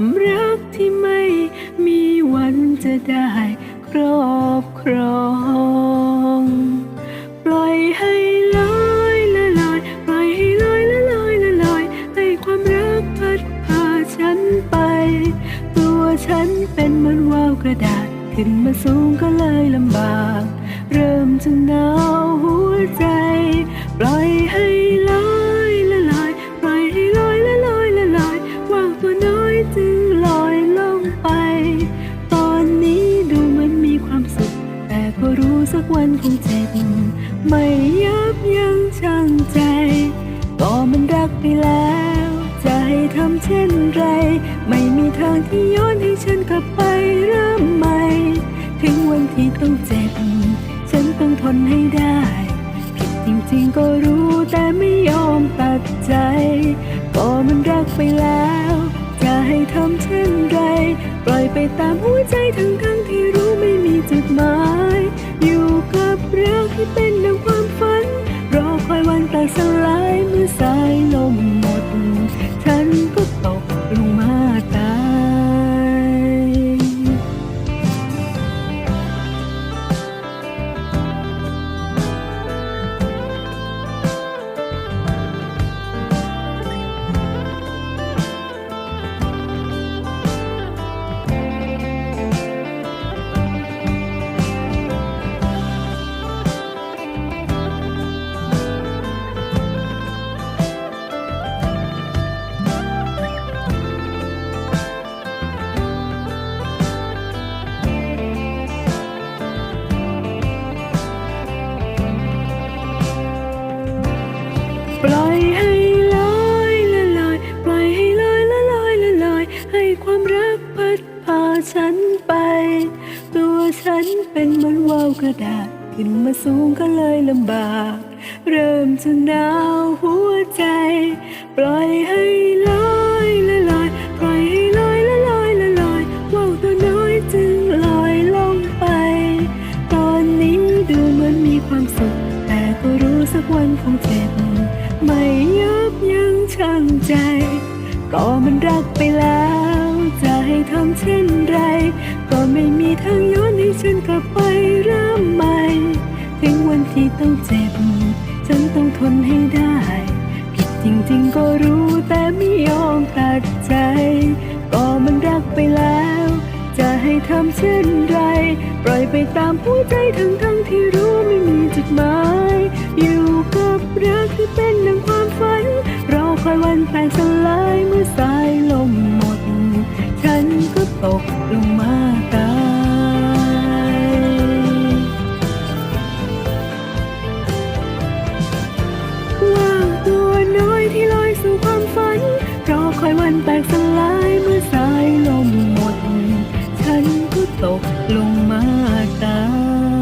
ความรักที่ไม่มีวันจะได้ครอบครอง ปล่อยให้ลอยละลอยปล่อยให้ลอยละลอยละลอยให้ความรักพัดพาฉันไป ตัวฉันเป็นเหมือนว่าวกระดาษขึ้นมาสูงก็เลยลำบาก เริ่มจะหนาวหัวใจ ปล่อยให้ลอย สักวันคงเจ็บไม่ยับยั้งชั่งใจ ก็มันรักไปแล้ว จะให้ทำเช่นไร ไม่มีทางที่ย้อนให้ฉันกลับไปเริ่มใหม่ ถึงวันที่ต้องเจ็บ ฉันต้องทนให้ได้ ผิดจริงๆก็รู้แต่ไม่ยอมตัดใจ ก็มันรักไปแล้ว จะให้ทำเช่นไร ปล่อยไปตามหัวใจทั้งๆที่รู้ไม่มีจุดหมายาย ฉันไป ตัวฉันเป็นเหมือนว่าวกระดาษขึ้นมาสูงก็เลยลำบาก เริ่มจะหนาวหัวใจ ปล่อยให้ลอยละลอยปล่อยให้ลอยละลอยละลอยว่าวตัวน้อยจึงลอยลงไป ตอนนี้ดูเหมือนมีความสุข แต่ก็รู้สักวันคงเจ็บ ไม่ยับยั้งชั่งใจ ก็มันรักไปแล้ว จะให้ทำเช่นไร ก็ไม่มีทางย้อนให้ฉันกลับไปเริ่มใหม่ ถึงวันที่ต้องเจ็บ ฉันต้องทนให้ได้ ผิดจริงๆก็รู้แต่ไม่ยอมตัดใจ ก็มันรักไปแล้ว จะให้ทำเช่นไร ปล่อยไปตามหัวใจทั้งๆที่รู้ไม่มีจุดหมาย อยู่กับรักที่เป็นดังความฝัน รอคอยวันแตกสลาย กลงมาตายว่างตัวน้อยที่ลอยสู่ความฝันรอคอยวันแตกสลายเมื่อสายลมหมด ฉันก็ตกลงมาตาย